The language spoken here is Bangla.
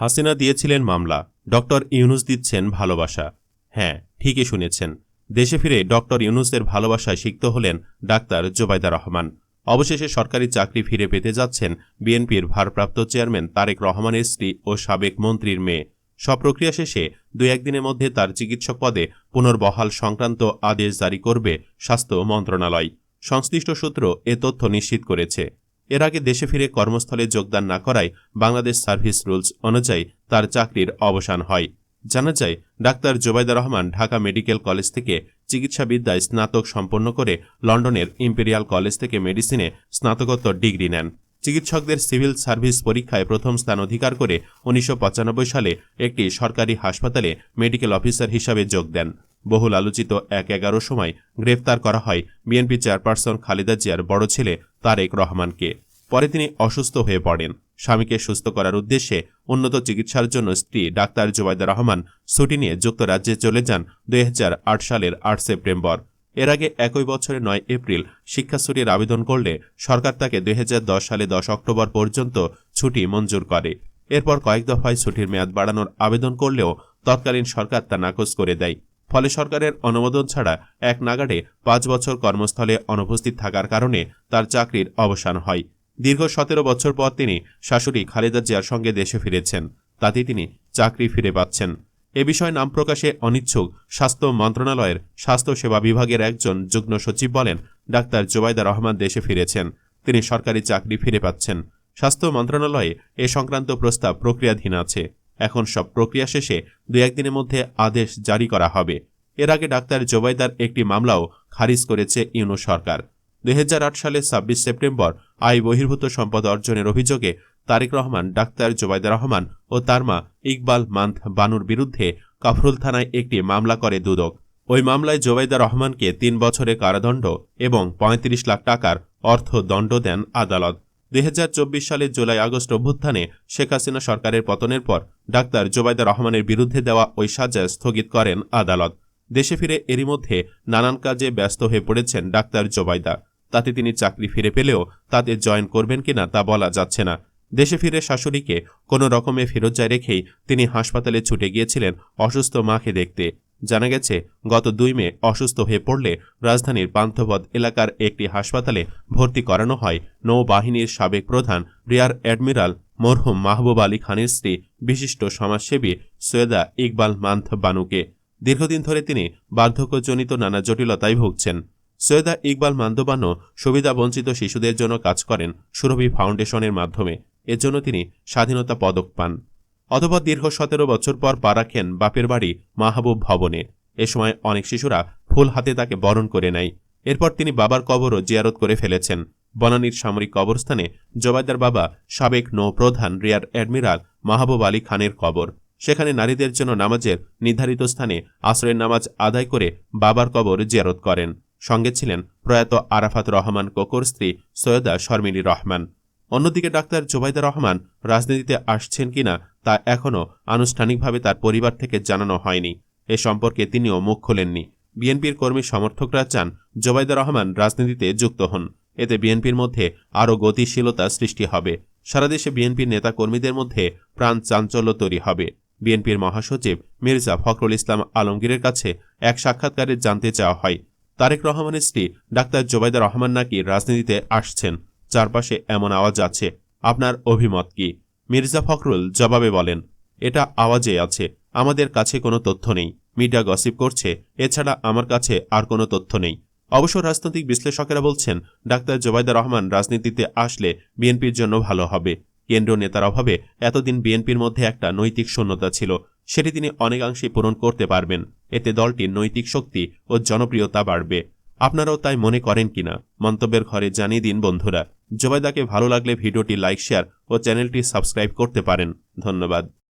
হাসিনা দিয়েছিলেন মামলা। ডক্টর ইউনুস দিচ্ছেন ভালোবাসা। হ্যাঁ ঠিকই শুনেছেন। দেশে ফিরে ডক্টর ইউনুসের ভালোবাসায় সিক্ত হলেন ডাক্তার জোবাইদা রহমান। অবশেষে সরকারি চাকরি ফিরে পেতে যাচ্ছেন বিএনপির ভারপ্রাপ্ত চেয়ারম্যান তারেক রহমানের স্ত্রী ও সাবেক মন্ত্রীর মেয়ে। সব প্রক্রিয়া শেষে দু একদিনের মধ্যে তার চিকিৎসক পদে পুনর্বহাল সংক্রান্ত আদেশ জারি করবে স্বাস্থ্য মন্ত্রণালয়। সংশ্লিষ্ট সূত্র এ তথ্য নিশ্চিত করেছে। এর আগে দেশে ফিরে কর্মস্থলে যোগদান না করায় বাংলাদেশ সার্ভিস রুলস অনুযায়ী তার চাকরির অবসান হয়। জানা যায়, doctor Zobaida Rahman Dhaka Medical College থেকে চিকিৎসাবিদ্যায় স্নাতক সম্পন্ন করে লন্ডনের ইম্পেরিয়াল কলেজ থেকে মেডিসিনে স্নাতকোত্তর ডিগ্রি নেন। চিকিৎসকদের সিভিল সার্ভিস পরীক্ষায় প্রথম স্থান অধিকার করে উনিশশো পঁচানব্বই সালে একটি সরকারি হাসপাতালে মেডিকেল অফিসার হিসাবে যোগ দেন। বহুল আলোচিত এক এগারো সময় গ্রেফতার করা হয় বিএনপি চেয়ারপারসন খালেদা জিয়ার বড় ছেলে তারেক রহমানকে। পরে তিনি অসুস্থ হয়ে পড়েন। স্বামীকে সুস্থ করার উদ্দেশ্যে উন্নত চিকিৎসার জন্য স্ত্রী ডাক্তার জুবাইদা রহমান ছুটি নিয়ে যুক্তরাজ্যে চলে যান দুই হাজার আট সালের আট সেপ্টেম্বর। এর আগে একই বছরের নয় এপ্রিল শিক্ষা ছুটির আবেদন করলে সরকার তাকে দুই হাজার দশ সালে দশ অক্টোবর পর্যন্ত ছুটি মঞ্জুর করে। এরপর কয়েক দফায় ছুটির মেয়াদ বাড়ানোর আবেদন করলেও তৎকালীন সরকার তা নাকচ করে দেয়। ফলে সরকারের অনুমোদন ছাড়া এক নাগাড়ে পাঁচ বছর কর্মস্থলে অনুপস্থিত থাকার কারণে তার চাকরির অবসান হয়। দীর্ঘ সতেরো বছর পর তিনি শাশুড়ি খালেদা জিয়ার সঙ্গে দেশে ফিরেছেন। তাতে তিনি চাকরি ফিরে পাচ্ছেন। এ বিষয়ে নাম প্রকাশে অনিচ্ছুক স্বাস্থ্য মন্ত্রণালয়ের স্বাস্থ্য সেবা বিভাগের একজন যুগ্ম সচিব বলেন, ডাক্তার জোবাইদা রহমান দেশে ফিরেছেন। তিনি সরকারি চাকরি ফিরে পাচ্ছেন। স্বাস্থ্য মন্ত্রণালয়ে এ সংক্রান্ত প্রস্তাব প্রক্রিয়াধীন আছে। এখন সব প্রক্রিয়া শেষে দু একদিনের মধ্যে আদেশ জারি করা হবে। এর আগে ডাক্তার জোবাইদার একটি মামলাও খারিজ করেছে ইউনো সরকার। দুই হাজার আট সালে ছাব্বিশ সেপ্টেম্বর আয় বহির্ভূত সম্পদ অর্জনের অভিযোগে তারেক রহমান, ডাক্তার জোবাইদা রহমান ও তার মা ইকবাল মান্থ বানুর বিরুদ্ধে কাফরুল থানায় একটি মামলা করে দুদক। ওই মামলায় জোবাইদা রহমানকে তিন বছরের কারাদণ্ড এবং পঁয়ত্রিশ লাখ টাকার অর্থদণ্ড দেন আদালত। দুই সালের জুলাই আগস্ট অভ্যুত্থানে শেখ হাসিনা সরকারের পতনের পর ডাক্তার জোবাইদা রহমানের বিরুদ্ধে দেওয়া ওই সাজা স্থগিত করেন আদালত। দেশে ফিরে এরই মধ্যে নানান কাজে ব্যস্ত হয়ে পড়েছেন ডাক্তার জোবাইদা। তাতে তিনি চাকরি ফিরে পেলেও তাতে জয়েন করবেন কিনা তা বলা যাচ্ছে না। দেশে ফিরে শাশুড়িকে কোনো রকমে ফেরত যায় রেখেই তিনি হাসপাতালে ছুটে গিয়েছিলেন অসুস্থ মাকে দেখতে। জানা গেছে, গত দুই মে অসুস্থ হয়ে পড়লে রাজধানীর পান্থপথ এলাকার একটি হাসপাতালে ভর্তি করানো হয়। নৌবাহিনীর সাবেক প্রধান রিয়ার অ্যাডমিরাল মরহুম মাহবুব আলী খানের স্ত্রী, বিশিষ্ট সমাজসেবী সৈয়দা ইকবাল মান্থ বানুকে। দীর্ঘদিন ধরে তিনি বার্ধক্যজনিত নানা জটিলতায় ভুগছেন। সৈয়দা ইকবাল মান্দবানো সুবিধাবঞ্চিত শিশুদের জন্য কাজ করেন সুরভি ফাউন্ডেশনের মাধ্যমে। এর জন্য তিনি স্বাধীনতা পদক পান। অথবা দীর্ঘ সতেরো বছর পর পা রাখেন বাপের বাড়ি মাহবুব ভবনে। এ সময় অনেক শিশুরা ফুল হাতে তাকে বরণ করে নেয়। এরপর তিনি বাবার কবরও জিয়ারত করে ফেলেছেন। বনানীর সামরিক কবরস্থানে জবাইদার বাবা সাবেক নৌপ্রধান রিয়ার অ্যাডমিরাল মাহবুব আলী খানের কবর। সেখানে নারীদের জন্য নামাজের নির্ধারিত স্থানে আশ্রয়ের নামাজ আদায় করে বাবার কবর জিয়ারত করেন। সঙ্গে ছিলেন প্রয়াত আরাফাত রহমান কোকর স্ত্রী সৈয়দা শর্মিনী রহমান। অন্যদিকে ডাক্তার জোবাইদা রহমান রাজনীতিতে আসছেন কিনা তা এখনও আনুষ্ঠানিকভাবে তার পরিবার থেকে জানানো হয়নি। এ সম্পর্কে তিনিও মুখ খোলেননি। বিএনপির কর্মী সমর্থকরা চান জোবাইদা রহমান রাজনীতিতে যুক্ত হন। এতে বিএনপির মধ্যে আরও গতিশীলতা সৃষ্টি হবে। সারা দেশে বিএনপির নেতা কর্মীদের মধ্যে প্রাণ চাঞ্চল্য তৈরি হবে। বিএনপির মহাসচিব মির্জা ফখরুল ইসলাম আলমগীরের কাছে এক সাক্ষাৎকারে জানতে চাওয়া হয়, তারেক রহমানের স্ত্রী ডাক্তার জোবাইদা রহমান নাকি রাজনীতিতে আসছেন? চারপাশে এমন আওয়াজ আছে। আপনার অভিমত কি? মির্জা ফখরুল জবাবে বলেন, এটা আওয়াজে আছে, আমাদের কাছে কোনো তথ্য নেই। মিডিয়া গসিপ করছে, এছাড়া আমার কাছে আর কোনো তথ্য নেই। অবশ্য রাজনৈতিক বিশ্লেষকেরা বলছেন, ডাক্তার জোবাইদা রহমান রাজনীতিতে আসলে বিএনপির জন্য ভালো হবে। কেন্দ্রীয় নেতার অভাবে এতদিন বিএনপির মধ্যে একটা নৈতিক শূন্যতা ছিল, সেটি তিনি অনেকাংশে পূরণ করতে পারবেন। এতে দলটির নৈতিক শক্তি ও জনপ্রিয়তা বাড়বে। আপনারাও তাই মনে করেন কিনা? মন্তব্যের ঘরে জানিয়ে দিন বন্ধুরা। জোবাইদাকে ভালো লাগলে ভিডিওটি লাইক শেয়ার ও চ্যানেলটি সাবস্ক্রাইব করতে পারেন। ধন্যবাদ।